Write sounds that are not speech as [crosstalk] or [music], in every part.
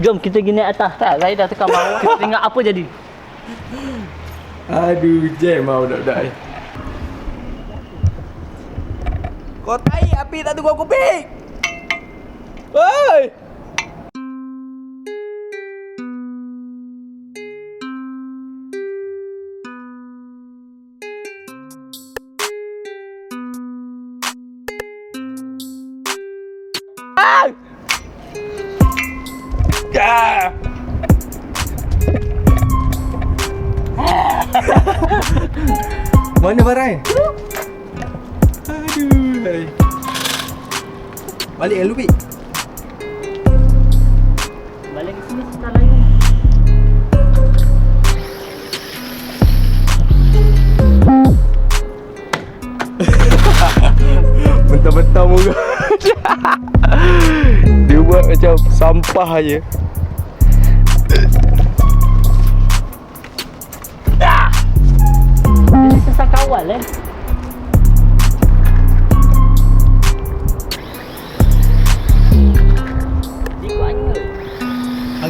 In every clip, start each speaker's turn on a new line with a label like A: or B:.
A: Jom kita pergi naik atas.
B: Tak, saya dah tekan bawah.
A: Kita tengok apa jadi.
C: Aduh, jam lah budak-budak ni. Kau tai api tak tunggu aku pik. Oi! [laughs] Mana barang? Aduh. hai. Balik kan lu, Pik?
A: Balik ke sini sebentar lagi. [laughs]
C: Mentah-mentah muka [laughs] Dia buat macam sampah aja.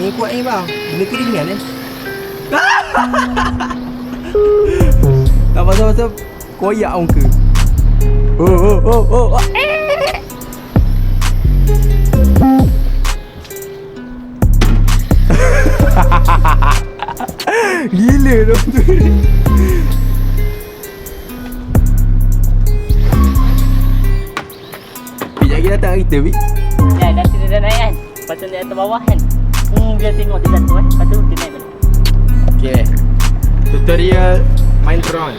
C: Angin kuat ni bang Benda keringan eh [laughs] Tak pasal-pasal Koyak muka Oh oh oh oh oh. [laughs] Gila dong tu Pik lagi datang kita Pik
A: Ya, nanti dia dah naik kan. Lepas tu naik atas bawah kan. Hmm, dia tengok dia jatuh eh. Lepas tu dia naik balik.
C: Okay Tutorial main drone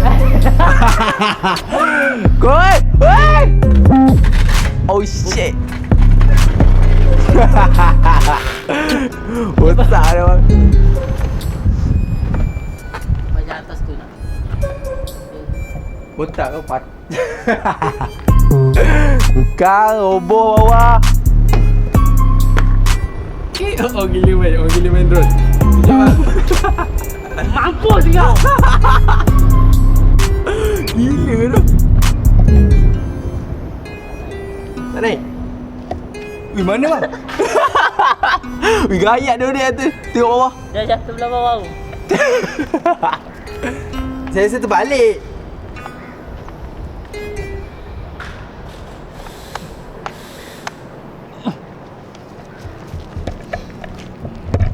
C: [laughs] Koi! Woi! Oh shit! [laughs] Otak dia bang
A: Baca atas tu nak.
C: Otak kau pat [laughs] Bukan roboh bawah Gila main, oh gila main drone Sekejap bang [laughs]
A: Mampus kau! [laughs]
C: Gila tu Tak naik? Wih mana bang? [laughs] Wih gayat dia dia tu Tengok bawah
A: Dia jatuh belah bawah tu.
C: Saya rasa terbalik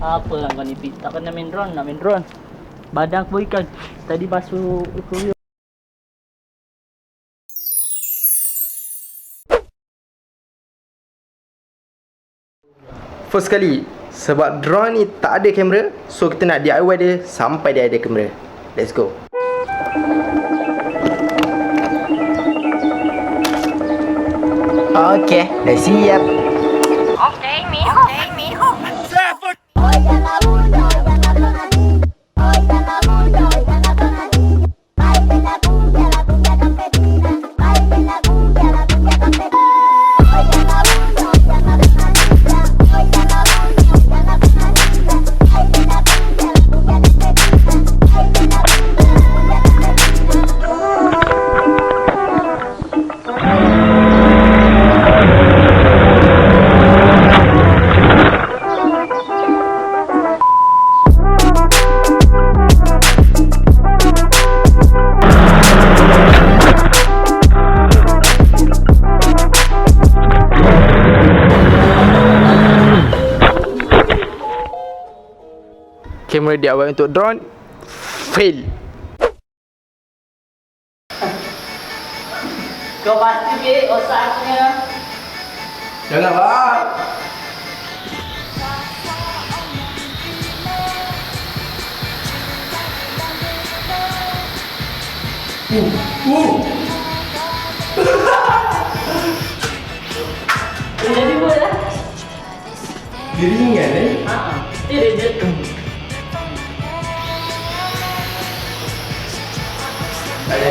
A: Apa lah kau ni Pit? Tak kena main drone, nak main drone. Badan aku ikan. Tadi basuh akuarium.
C: First kali Sebab drone ni tak ada kamera So kita nak DIY dia Sampai dia ada kamera Let's go Okay, dah siap Kamera DIY untuk drone Fail
A: Kau pasti Pit, osaknya.
C: Jangan bang
A: Dia jadi buat lah.
C: Dia ringan eh
A: Haa. Dia dia jatuh.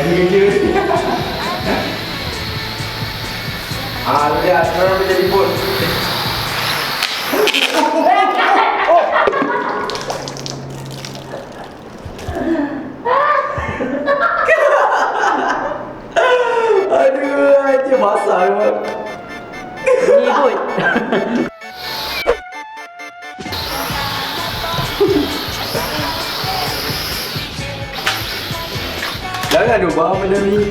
C: Jadi kerja Ah, lihat, sekarang dia jadi bot [laughs] Jangan ubah benda ni.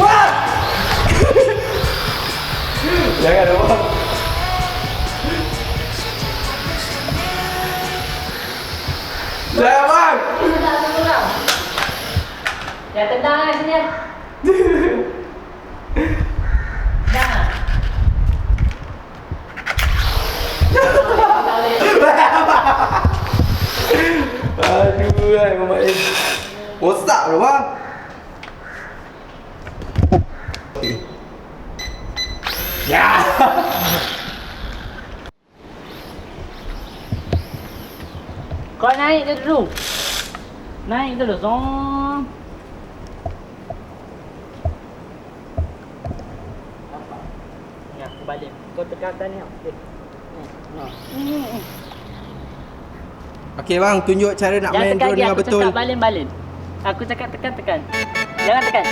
C: Wah! Jangan ubah. Jangan bang.
A: Ya tendang lah sini. Dah.
C: Aduh, ay, mamak ni. Rosak tu bang. Ya.
A: Kau naik je dulu. Naik dulu, Zon. Ya, aku balik. Kau tekan atas ni. Okay. Hmm.
C: Okey bang, tunjuk cara nak
A: Jangan
C: main
A: tekan
C: drone dengan
A: aku
C: betul.
A: cakap balik-balik. Aku cakap tekan-tekan. Jangan tekan.